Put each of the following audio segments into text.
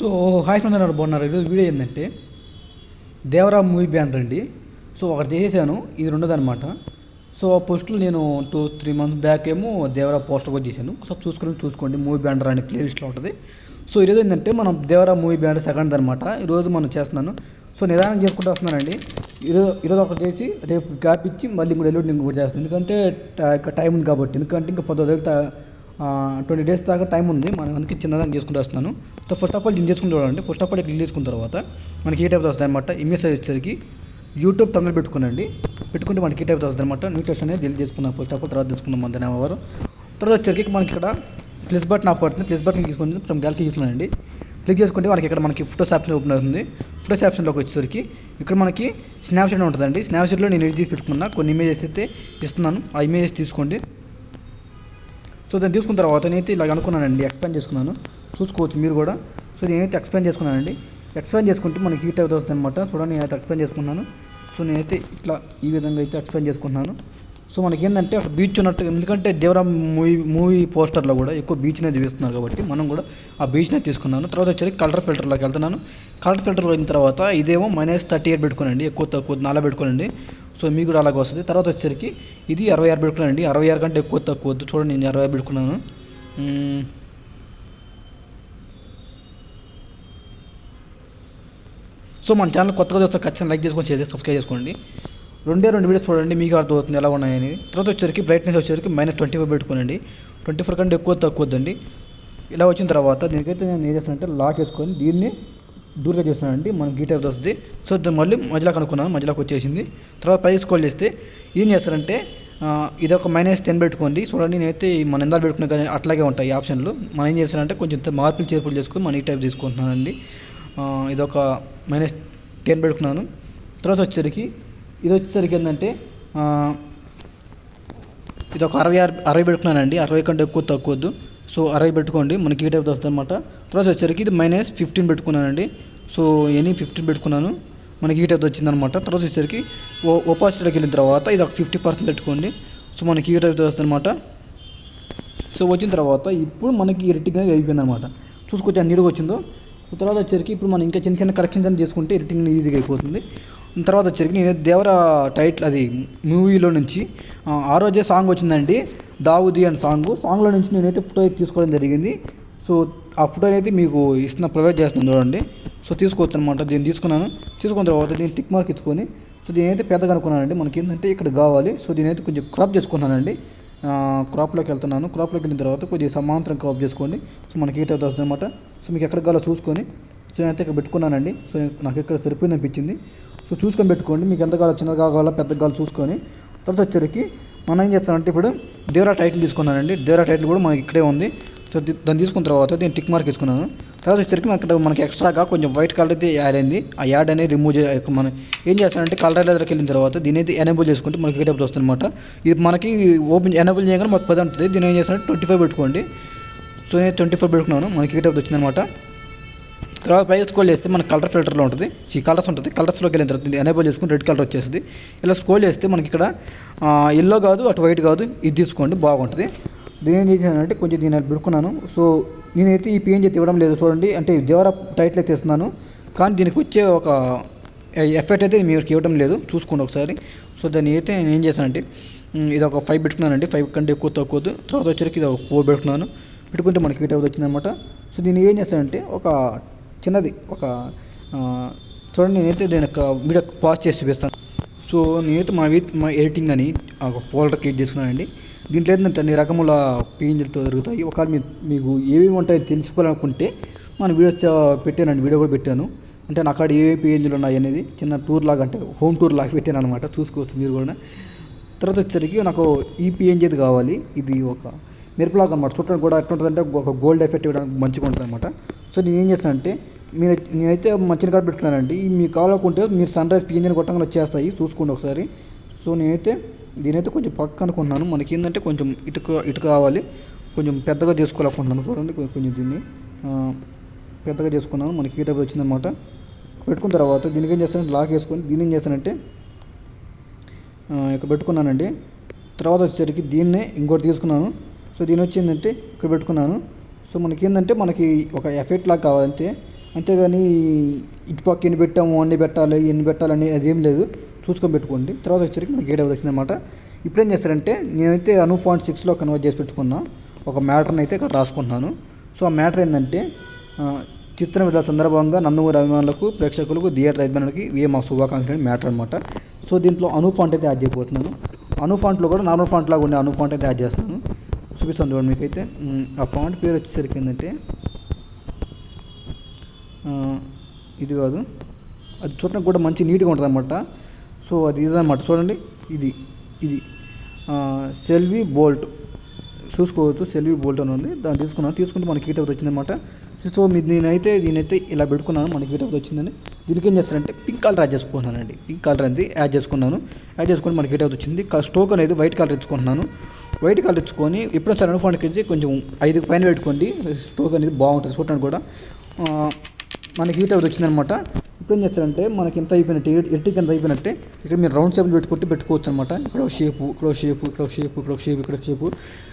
So hi friends అన్నారు బాగున్నారు? ఈరోజు వీడియో ఏంటంటే దేవరా మూవీ బ్యానర్ అండి. సో ఒకటి చేసేసాను. ఇది రెండోదనమాట సో ఆ పోస్ట్లో నేను టూ త్రీ మంత్స్ బ్యాక్ ఏమో దేవరా పోస్టర్ కూడా చేశాను. ఒకసారి చూసుకుని చూసుకోండి. మూవీ బ్యానర్ అనే ప్లేలిస్ట్లో ఉంటుంది. సో ఈరోజు ఏంటంటే మనం దేవరా మూవీ బ్యానర్ సెకండ్ అనమాట ఈరోజు మనం చేస్తున్నాను. సో నిదానం చేసుకుంటూ వస్తున్నానండి. ఈరోజు ఈరోజు ఒకటి చేసి రేపు గ్యాప్ ఇచ్చి మళ్ళీ ఇంకోటి ఎల్లుండి ఇంకొకటి చేస్తాను. ఎందుకంటే టైం ఉంది కాబట్టి. ఎందుకంటే ఇంకా పదో వెళ్తా ట్వంటీ డేస్ దాకా టైం ఉంది. మనం అందుకే చిన్నదాన్ని చేసుకుంటూ వస్తున్నాను. సో ఫస్ట్ ఆఫ్ ఆల్ దీన్ని చేసుకుని చూడండి ఫస్ట్ ఆఫ్ ఆల్ క్లిక్ చేసుకున్న తర్వాత మనకి ఏ టైప్ వస్తాయి అనమాట ఇమేజ్ వచ్చేసరికి యూట్యూబ్ తమిళ పెట్టుకునండి. పెట్టుకుంటే మనకి ఏ టైప్ వస్తుంది అనమాట న్యూ టెస్ట్ అనేది డిలీట్ చేసుకున్నాం. ఫస్ట్ ఆఫ్ ఆల్ తర్వాత తీసుకున్నాం మన ఎవరు తర్వాత వచ్చేసరికి మనకి ఇక్కడ ప్లస్ బటన్ ఆపడుతుంది ప్లస్ బటన్ తీసుకొని ఫ్రమ్ గ్యాలరీ తీసుకున్నానండి క్లిక్ చేసుకుంటే మనకి ఇక్కడ మనకి ఫోటోస్ ఆప్షన్ ఓపెన్ అవుతుంది. ఫోటోస్ ఆప్షన్లోకి వచ్చేసరికి ఇక్కడ మనకి స్నాప్షాట్ ఉంటుందండి. స్నాప్షాట్లో నేను ఎడిట్ చేసి పెట్టుకున్నా. కొన్ని ఇమేజెస్ అయితే ఇస్తున్నాను. ఆ ఇమేజెస్ తీసుకోండి. సో దాన్ని తీసుకున్న తర్వాత నేనైతే ఇలా అనుకున్నానండి ఎక్స్ప్లెయిన్ చేసుకున్నాను. చూసుకోవచ్చు మీరు కూడా. సో నేనైతే ఎక్స్ప్లెయిన్ చేసుకున్నానండి. ఎక్స్ప్లెయిన్ చేసుకుంటే మనకి హీట్ అవుతుంది వస్తుంది అనమాట చూడండి నేనైతే ఎక్స్ప్లెయిన్ చేసుకున్నాను. సో నేనైతే ఇట్లా ఈ విధంగా అయితే ఎక్స్ప్లెయిన్ చేసుకుంటున్నాను. సో మనకి ఏంటంటే అక్కడ బీచ్ ఉన్నట్టు ఎందుకంటే దేవరా మూవీ మూవీ పోస్టర్లో కూడా ఎక్కువ బీచ్నే చూపిస్తున్నారు కాబట్టి మనం కూడా ఆ బీచ్నే తీసుకున్నాను. తర్వాత వచ్చేది కలర్ ఫిల్టర్లోకి వెళ్తున్నాను. కలర్ ఫిల్టర్లో అయిన తర్వాత ఇదేమో మైనస్ థర్టీ ఎయిట్ పెట్టుకోనండి. ఎక్కువ తక్కువ నాలుగు పెట్టుకోనండి. సో మీకు కూడా అలాగే వస్తుంది. తర్వాత వచ్చేసరికి ఇది అరవై ఆరు పెట్టుకున్నానండి అరవై ఆరు కంటే ఎక్కువ తక్కువ వద్దు. చూడండి నేను అరవై ఆరు పెట్టుకున్నాను సో మన ఛానల్ కొత్తగా చూస్తే ఖచ్చితంగా లైక్ చేసుకొని చేసి సబ్స్క్రైబ్ చేసుకోండి. రెండే రెండు వీడియోస్ చూడండి మీకు అర్థమవుతుంది ఎలా ఉన్నాయని. తర్వాత వచ్చేసరికి బ్రైట్నెస్ వచ్చేసరికి మైనస్ ట్వంటీ ఫైవ్ పెట్టుకోనండి ట్వంటీ ఫోర్ కంటే ఎక్కువ తక్కువ వద్దండి. ఇలా వచ్చిన తర్వాత దీనికైతే నేను ఏం చేస్తానంటే లాక్ వేసుకొని దీన్ని దూరంగా చేస్తున్నానండి మనకి గీ టైప్ వస్తుంది. సో మళ్ళీ మధ్యలోకి అనుకున్నాను. మధ్యలోకి వచ్చేసింది. తర్వాత పై స్కోల్ చేస్తే ఏం చేస్తారంటే ఇది ఒక మైనస్ టెన్ పెట్టుకోండి. చూడండి నేనైతే మన ఎందాలు పెట్టుకున్న కానీ అట్లాగే ఉంటాయి ఈ ఆప్షన్లు. మనం ఏం చేస్తారంటే కొంచెం మార్పులు చేర్పులు చేసుకుని మన ఈ టైప్ తీసుకుంటున్నానండి. ఇదొక మైనస్ టెన్ పెట్టుకున్నాను. తర్వాత వచ్చేసరికి ఇది వచ్చేసరికి ఏంటంటే ఇది ఒక అరవై అరవై పెట్టుకున్నానండి. అరవై కంటే ఎక్కువ తక్కువ వద్దు సో అరవై పెట్టుకోండి మనకి ఈ టైప్ వస్తుంది అనమాట తర్వాత వచ్చేసరికి ఇది మైనస్ ఫిఫ్టీన్ పెట్టుకున్నానండి. సో ఎనీ ఫిఫ్టీన్ పెట్టుకున్నాను మనకి ఈ టైప్ వచ్చిందనమాట తర్వాత వచ్చేసరికి ఓ ఒపాసిటీలోకి వెళ్ళిన తర్వాత ఇది ఒక ఫిఫ్టీ పర్సెంట్ పెట్టుకోండి. సో మనకి ఈ టైప్ వస్తుంది అనమాట సో వచ్చిన తర్వాత ఇప్పుడు మనకి ఎడిటింగ్ అయిపోయింది అనమాట చూసుకొచ్చి నీడుగా వచ్చిందో తర్వాత వచ్చేసరికి ఇప్పుడు మనం ఇంకా చిన్న చిన్న కరెక్షన్స్ అని చేసుకుంటే ఎడిటింగ్ ఈజీగా అయిపోతుంది. తర్వాత వచ్చేసరికి నేను దేవర టైటిల్ అది మూవీలో నుంచి ఆ, రోజే సాంగ్ వచ్చిందండి దావుది అని సాంగ్ సాంగ్లో నుంచి నేనైతే ఫోటో అయితే తీసుకోవడం జరిగింది. సో ఆ ఫోటో అయితే మీకు ఇస్తున్న ప్రొవైడ్ చేస్తున్నాను చూడండి. సో తీసుకోవచ్చు అనమాట దీన్ని తీసుకున్నాను. తీసుకున్న తర్వాత దీన్ని టిక్ మార్క్ ఇచ్చుకొని సో దీని అయితే పెద్దగా అనుకున్నానండి. మనకి ఏంటంటే ఇక్కడ కావాలి. సో దీని అయితే కొంచెం క్రాప్ చేసుకున్నానండి క్రాప్లోకి వెళ్తున్నాను. క్రాప్లోకి వెళ్ళిన తర్వాత కొద్దిగా సమాంతరం క్రాప్ చేసుకోండి. సో మనకి ఏ టైప్ వస్తుంది అనమాట సో మీకు ఎక్కడ కావాలో చూసుకొని సో నేనైతే ఇక్కడ పెట్టుకున్నానండి. సో నాకు ఇక్కడ సరిపోయింది అనిపించింది. సో చూసుకొని పెట్టుకోండి. మీకు ఎంత కావాలో చిన్నగా కావాలో పెద్దగా కావాలో చూసుకొని తర్వాత వచ్చేసరికి మనం ఏం చేస్తామంటే ఇప్పుడు దేవరా టైటిల్ తీసుకున్నానండి. దేవరా టైటిల్ కూడా మనకి ఇక్కడే ఉంది. సో దాన్ని తీసుకున్న తర్వాత దీన్ని టిక్ మార్క్ తీసుకున్నాను. తర్వాత వచ్చేసరికి మనకి ఇక్కడ మనకి ఎక్స్ట్రాగా కొంచెం వైట్ కలర్ అయితే యాడ్ అయింది. ఆ యాడ్ అనేది రిమూవ్ చే మనం ఏం చేస్తానంటే కలర్ దగ్గరికి వెళ్ళిన తర్వాత దీని అయితే ఎనేబుల్ చేసుకుంటే మనకి ఏ వస్తుంది అనమాట ఇది మనకి ఓపెన్ ఎనేబుల్ చేయగానే మాకు పది ఉంటుంది దీని ఏం చేస్తానంటే ట్వంటీ ఫైవ్ పెట్టుకోండి. సో నేను ట్వంటీ ఫైవ్ పెట్టుకున్నాను. మనకి ఏ వచ్చిందనమాట తర్వాత పైకి స్కోల్ చేస్తే మనకి కలర్ ఫిల్టర్లో ఉంటుంది. ఈ కలర్స్ ఉంటుంది. కలర్స్లోకి వెళ్ళిన తర్వాత ఎనేబుల్ చేసుకుని రెడ్ కలర్ వచ్చేస్తుంది. ఇలా స్కోల్ చేస్తే మనకి ఇక్కడ ఎల్లో కాదు అటు వైట్ కాదు ఇది తీసుకోండి బాగుంటుంది. దీని ఏం చేశానంటే కొంచెం దీని పెడుకున్నాను పెట్టుకున్నాను సో నేనైతే ఈ పిఎన్ చేతి ఇవ్వడం లేదు చూడండి. అంటే దేవర టైట్లు అయితే ఇస్తున్నాను. కానీ దీనికి వచ్చే ఒక ఎఫెక్ట్ అయితే మీకు ఇవ్వడం లేదు. చూసుకోండి ఒకసారి. సో దాన్ని అయితే నేను ఏం చేశానంటే ఇది ఒక ఫైవ్ పెట్టుకున్నానండి ఫైవ్ కంటే ఎక్కువ తక్కువ తర్వాత వచ్చరికి ఇది ఒక ఫోర్ పెట్టుకున్నాను పెట్టుకుంటే మనకి హీట్ అవుతుంది వచ్చిందనమాట సో దీన్ని ఏం చేస్తానంటే ఒక చిన్నది. ఒక చూడండి నేనైతే దీని ఒక వీడియో పాజ్ చేసి చూపిస్తాను. సో నేనైతే మా వీ మా ఎడిటింగ్ అని ఒక ఫోల్డర్ క్రియేట్ చేసుకున్నానండి. దీంట్లో ఏంటంటే అన్ని రకముల పేజీలతో దొరుకుతాయి ఒకవేళ మీ మీకు ఏమేమి ఉంటాయో తెలుసుకోవాలనుకుంటే మన వీడియోస్ పెట్టానండి. వీడియో కూడా పెట్టాను. అంటే నా కాడ ఏ పేజీలు ఉన్నాయి అనేది చిన్న టూర్ లాగా అంటే హోమ్ టూర్ లాగా పెట్టాను అనమాట చూసుకోవచ్చు మీరు కూడా. తర్వాత వచ్చేసరికి నాకు ఈ పిఎన్జీది కావాలి. ఇది ఒక మిరపలాగా అనమాట చూడటానికి కూడా ఎట్లా అంటే ఒక గోల్డ్ ఎఫెక్ట్ ఇవ్వడానికి మంచిగా ఉంటుంది అనమాట సో నేను ఏం చేస్తానంటే మీరు నేనైతే మంచిగా కాడ పెట్టుకున్నానండి. మీకు కావాలనుకుంటే మీరు సన్ రైజ్ పిఎన్జీని కొట్టంగా వచ్చేస్తాయి. చూసుకోండి ఒకసారి. సో నేనైతే దీనైతే కొంచెం పక్క అనుకున్నాను మనకి ఏంటంటే కొంచెం ఇటుక ఇటు కావాలి. కొంచెం పెద్దగా చేసుకోవాలనుకుంటున్నాను. చూడండి కొంచెం దీన్ని పెద్దగా చేసుకున్నాను. మనకి ఈ టైప్ వచ్చిందనమాట పెట్టుకున్న తర్వాత దీనికి ఏం చేస్తానంటే లాక్ వేసుకొని దీన్ని ఏం చేస్తానంటే ఇక్కడ పెట్టుకున్నానండి. తర్వాత వచ్చేసరికి దీన్నే ఇంకోటి తీసుకున్నాను. సో దీని వచ్చిందంటే ఇక్కడ పెట్టుకున్నాను. సో మనకి ఏంటంటే మనకి ఒక ఎఫెక్ట్ లాగా కావాలంటే అంతేగాని ఇటు పక్క ఎన్ని పెట్టాము అన్ని పెట్టాలి ఎన్ని పెట్టాలని అదేం లేదు. చూసుకొని పెట్టుకోండి. తర్వాత వచ్చేసరికి మనకి ఏడవది వచ్చిందనమాట ఇప్పుడు ఏం చేస్తారంటే నేనైతే అను పాయింట్ సిక్స్లో కన్వర్ట్ చేసి పెట్టుకున్నా. ఒక మ్యాటర్ని అయితే ఇక్కడ రాసుకుంటున్నాను. సో ఆ మ్యాటర్ ఏంటంటే చిత్రం విడుదల సందర్భంగా నందమూరి అభిమానులకు ప్రేక్షకులకు థియేటర్ అభిమానులకి ఇవే మా శుభాకాంక్షలు మ్యాటర్ అనమాట సో దీంట్లో అను ఫాంట్ అయితే యాడ్ చేయబోతున్నాను. అను ఫాంట్లో కూడా నార్మల్ ఫాంట్ లాగా ఉండే అను ఫాంట్ అయితే యాడ్ చేస్తాను చూపిస్తాను చూడండి మీకైతే. ఆ ఫాంట్ పేరు వచ్చేసరికి ఏంటంటే ఇది కాదు. అది చూడడానికి కూడా మంచి నీట్గా ఉంటుంది అనమాట సో అది ఇదన్నమాట. చూడండి ఇది ఇది. సెల్వి బోల్ట్. చూసుకోవచ్చు సెల్వి బోల్ట్ అని ఉంది. దాన్ని తీసుకున్నాను. తీసుకుంటే మనకి హీట్ వచ్చింది వచ్చిందనమాట సో మీరు నేనైతే దీనైతే ఇలా పెట్టుకున్నాను. మనకి హీట్ వచ్చిందని. దీనికి ఏం చేస్తానంటే పింక్ కలర్ యాడ్ చేసుకున్నానండి పింక్ కలర్ అనేది యాడ్ చేసుకున్నాను. యాడ్ చేసుకుని మనకి హీట్ వచ్చింది. స్టోక్ అనేది వైట్ కలర్ తెచ్చుకుంటున్నాను. వైట్ కలర్ ఇచ్చుకొని ఎప్పుడో సరే అనుకోవడానికి అయితే కొంచెం ఐదు పైన పెట్టుకోండి. స్టోక్ అనేది బాగుంటుంది చూడటానికి కూడా. మనకి హీట్ అవుతుంది వచ్చిందనమాట. ఇప్పుడు ఏం చేస్తారంటే మనకి ఎంత అయిపోయినట్టు ఎట్టికి ఎంత అయిపోయినట్టే ఇక్కడ మీరు రౌండ్ షేప్లు పెట్టుకుంటే పెట్టుకోవచ్చు అనమాట ఇక్కడ ఒక షేపు ఇక్కడ ఒక షేపు ఇక్కడ ఒక షేపు ఇక్కడ ఒక షేపు ఇక్కడ షేపు.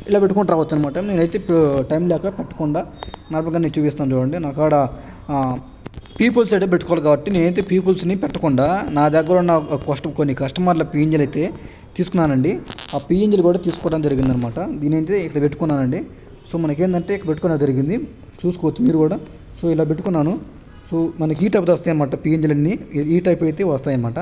ఇలా పెట్టుకుంటూ రావచ్చు అనమాట నేనైతే ఇప్పుడు టైం లేక పెట్టకుండా నార్మల్గా నేను చూపిస్తాను చూడండి. నాకు ఆడ పీపుల్స్ అయితే పెట్టుకోవాలి కాబట్టి నేనైతే పీపుల్స్ని పెట్టకుండా నా దగ్గర ఉన్న ఒక కొన్ని కస్టమర్ల పీఎంజీలు అయితే తీసుకున్నానండి. ఆ పిఎన్జీలు కూడా తీసుకోవడం జరిగిందనమాట. దీని అయితే ఇక్కడ పెట్టుకున్నానండి. సో మనకేంటంటే ఇక్కడ పెట్టుకోవడం జరిగింది. చూసుకోవచ్చు మీరు కూడా. సో ఇలా పెట్టుకున్నాను. సో మనకి ఈ టైప్ వస్తాయి అన్నమాట పిఎన్జీలు ఈ- టైప్ అయితే వస్తాయన్నమాట.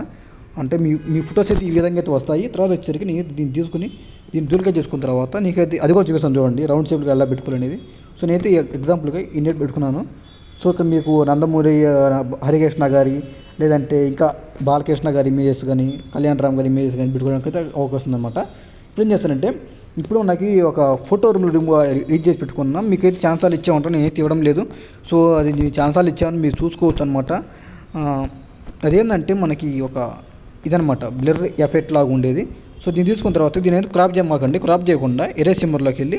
అంటే మీ మీ ఫొటోస్ అయితే ఈ విధంగా అయితే వస్తాయి. తర్వాత వచ్చేసరికి నేను దీన్ని తీసుకుని దీన్ని దూరగా చేసుకున్న తర్వాత నీకైతే అది కూడా చూపిస్తాను చూడండి. రౌండ్ షేప్లో ఎలా పెట్టుకోవాలనేది. సో నేనైతే ఎగ్జాంపుల్గా ఇండియట్ పెట్టుకున్నాను. సో ఇక్కడ మీకు నందమూరి హరికృష్ణ గారి లేదంటే ఇంకా బాలకృష్ణ గారి ఇమేజెస్ కానీ కళ్యాణ్ రామ్ గారి ఇమేజెస్ కానీ పెట్టుకోవడానికి అయితే అవకాశం ఉందన్నమాట. ఇప్పుడు ఏం చేస్తానంటే ఇప్పుడు నాకు ఒక ఫోటో రూమ్లో రీడ్ చేసి పెట్టుకున్నాం మీకైతే ఛాన్సాలు ఇచ్చే ఉంటాను నేనైతే ఇవ్వడం లేదు. సో అది ఛాన్సాలు ఇచ్చాను మీరు చూసుకోవచ్చు అనమాట అదేంటంటే మనకి ఒక ఇదనమాట బ్లర్ ఎఫెక్ట్ లాగా ఉండేది. సో దీన్ని తీసుకున్న తర్వాత దీని అయితే క్రాప్ చేయమాకండి క్రాప్ చేయకుండా ఎరేస్ సిమ్మర్లోకి వెళ్ళి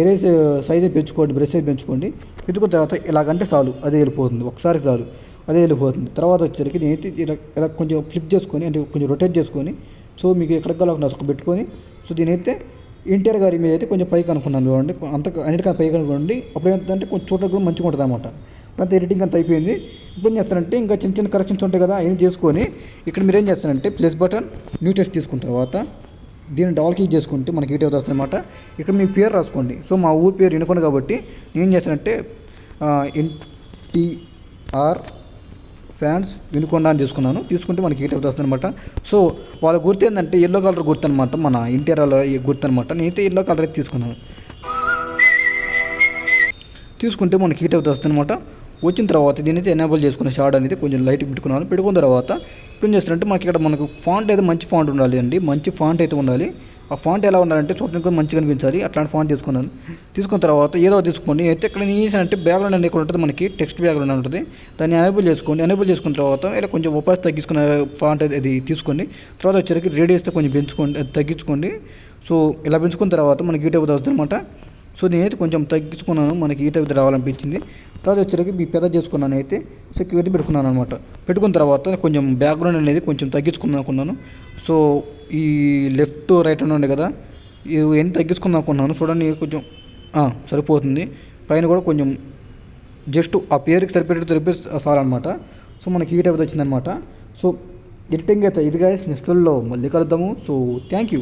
ఎరేస్ సైజ్ పెంచుకోండి బ్రష్ సైజ్ పెంచుకోండి. పెంచుకున్న తర్వాత ఇలాగంటే చాలు అదే వెళ్ళిపోతుంది. ఒకసారి చాలు అదే వెళ్ళిపోతుంది. తర్వాత వచ్చేసరికి నేనైతే ఇలా ఇలా కొంచెం ఫ్లిప్ చేసుకొని అంటే కొంచెం రొటేట్ చేసుకొని సో మీకు ఎక్కడ కావాలి పెట్టుకొని సో దీనైతే ఎన్టీఆర్ గారి మీద అయితే కొంచెం పైకి అనుకున్నాను చూడండి. అంత అన్నిటికన్నా పైకి అనుకోండి అప్పుడు ఏంటంటే కొంచెం చూడడానికి కూడా మంచిగా ఉంటుంది అనమాట అంత ఎడిటింగ్ అంత అయిపోయింది. ఇప్పుడు ఏం చేస్తారంటే ఇంకా చిన్న చిన్న కరెక్షన్స్ ఉంటాయి కదా అవన్నీ చేసుకొని ఇక్కడ మీరు ఏం చేస్తారంటే ప్లస్ బటన్ న్యూ టెస్ట్ తీసుకున్న తర్వాత దీన్ని డబల్ క్లిక్ చేసుకుంటే మనకి ఈటీ వస్తుంది అనమాట ఇక్కడ మీ పేరు రాసుకోండి. సో మా ఊరి పేరు ఎన్నుకోండి కాబట్టి నేను చేశానంటే ఎన్టీఆర్ ఫ్యాన్స్ వినుకొండ అని తీసుకున్నాను. తీసుకుంటే మనకి హీట్ వస్తుంది అనమాట సో వాళ్ళ గుర్తు ఏంటంటే ఎల్లో కలర్ గుర్తు అనమాట మన ఇంటీరియర్లో గుర్తు అనమాట నేనైతే ఎల్లో కలర్ అయితే తీసుకున్నాను. తీసుకుంటే మనకి హీట్ అవుతుంది వస్తుంది అనమాట వచ్చిన తర్వాత దీని అయితే ఎనేబుల్ చేసుకున్న షార్ట్ అనేది కొంచెం లైట్గా పెట్టుకున్నాను. పెట్టుకున్న తర్వాత ఎక్స్ప్లెయిన్ చేస్తారంటే మనకి ఇక్కడ మనకు ఫాంట్ అయితే మంచి ఫాంట్ ఉండాలి అండి. మంచి ఫాంట్ అయితే ఉండాలి. ఆ ఫాంట్ ఎలా ఉండాలంటే చూడడానికి కూడా మంచిగా అనిపించాలి. అట్లాంటి ఫాంట్ తీసుకున్నాను. తీసుకున్న తర్వాత ఏదో తీసుకోండి. అయితే ఇక్కడ నేను చేశానంటే బ్యాక్గ్రౌండ్ అనేది ఇక్కడ ఉంటుంది. మనకి టెక్స్ట్ బ్యాక్గ్రౌండ్ ఉంటుంది. దాన్ని ఎనేబుల్ చేసుకోండి. ఎనేబుల్ చేసుకున్న తర్వాత ఇలా కొంచెం ఉపాస్ తగ్గించుకున్న ఫాంట్ అది తీసుకోండి. తర్వాత వచ్చేసరికి రేడియస్ కొంచెం పెంచుకోండి తగ్గించుకోండి. సో ఇలా పెంచుకున్న తర్వాత మనకి యూట్యూబ్ వస్తుంది అనమాట సో నేనైతే కొంచెం తగ్గించుకున్నాను మనకి ఈత విధి రావాలనిపించింది. తర్వాత వచ్చేసరికి మీ పెద్ద చేసుకున్నాను అయితే సెక్యూరిటీ పెట్టుకున్నాను అనమాట పెట్టుకున్న తర్వాత కొంచెం బ్యాక్గ్రౌండ్ అనేది కొంచెం తగ్గించుకుందాం సో ఈ లెఫ్ట్ రైట్ ఉండే కదా ఇవన్నీ ఎన్ని తగ్గించుకుందాం అనుకున్నాను చూడండి కొంచెం సరిపోతుంది. పైన కూడా కొంచెం జస్ట్ ఆ పేరుకి సరిపెట్టి సరిపోయి చాలన్నమాట సో మనకి ఈ టైప్ వచ్చిందనమాట సో ఎడిటింగ్ అయితే ఇది గాయస్ నెక్స్ట్లో మళ్ళీ కలుద్దాము. So thank you